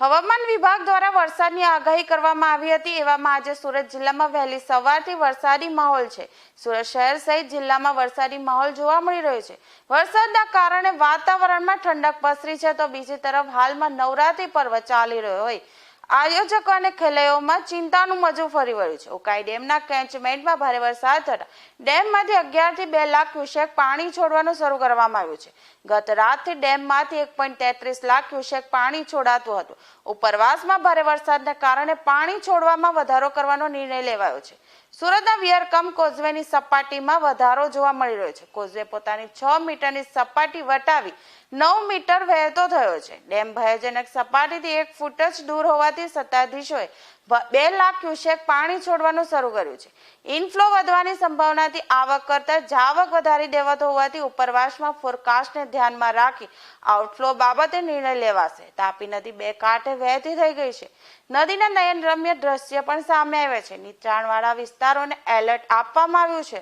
હવામાન વિભાગ દ્વારા વરસાદની આગાહી કરવામાં આવી હતી. એવામાં આજે સુરત જિલ્લામાં વહેલી સવારથી વરસાદી માહોલ છે. સુરત શહેર સહિત જિલ્લામાં વરસાદી માહોલ જોવા મળી રહ્યો છે. વરસાદના કારણે વાતાવરણમાં ઠંડક પસરી છે તો બીજી તરફ હાલમાં નવરાત્રી પર્વ ચાલી રહ્યો હોય. આયોજકો અને ખેલૈયાઓમાં ચિંતાનું મજું ફરી વળ્યું છે. ઉકાઈ ડેમના કેન્ચમેન્ટમાં ભારે વરસાદ થતા ડેમમાંથી અગિયારથી બે લાખ ક્યુસેક પાણી છોડવાનું શરૂ કરવામાં આવ્યું છે. ગત રાતથી ડેમમાંથી એક પોઈન્ટ તેત્રીસ લાખ ક્યુસેક પાણી છોડાતું હતું. ઉપરવાસમાં ભારે વરસાદના કારણે પાણી છોડવામાં વધારો કરવાનો નિર્ણય લેવાયો છે. સુરતના વિયરકમ કોઝવેની સપાટીમાં વધારો જોવા મળી રહ્યો છે. કોઝવે પોતાની છ મીટરની સપાટી વટાવી નવ મીટર વહેતો થયો છે. ડેમ ભયજનક સપાટીથી એક ફૂટ જ દૂર હોવાથી સત્તાધીશોએ બે લાખ ક્યુસેક પાણી છોડવાનું શરૂ કર્યું છે. ઇનફ્લો વધવાની સંભાવનાથી આવક કરતા જાવક વધારી દેવાતો હોવાથી ઉપરવાસમાં ફોરકાસ્ટને ધ્યાનમાં રાખી આઉટફ્લો બાબતે નિર્ણય લેવાશે. તાપી નદી બે કાંઠે વહેતી થઈ ગઈ છે. નદીના નયનરમ્ય દ્રશ્ય પણ સામે આવ્યા છે. નીચાણવાળા વિસ્તારોને એલર્ટ આપવામાં આવ્યું છે.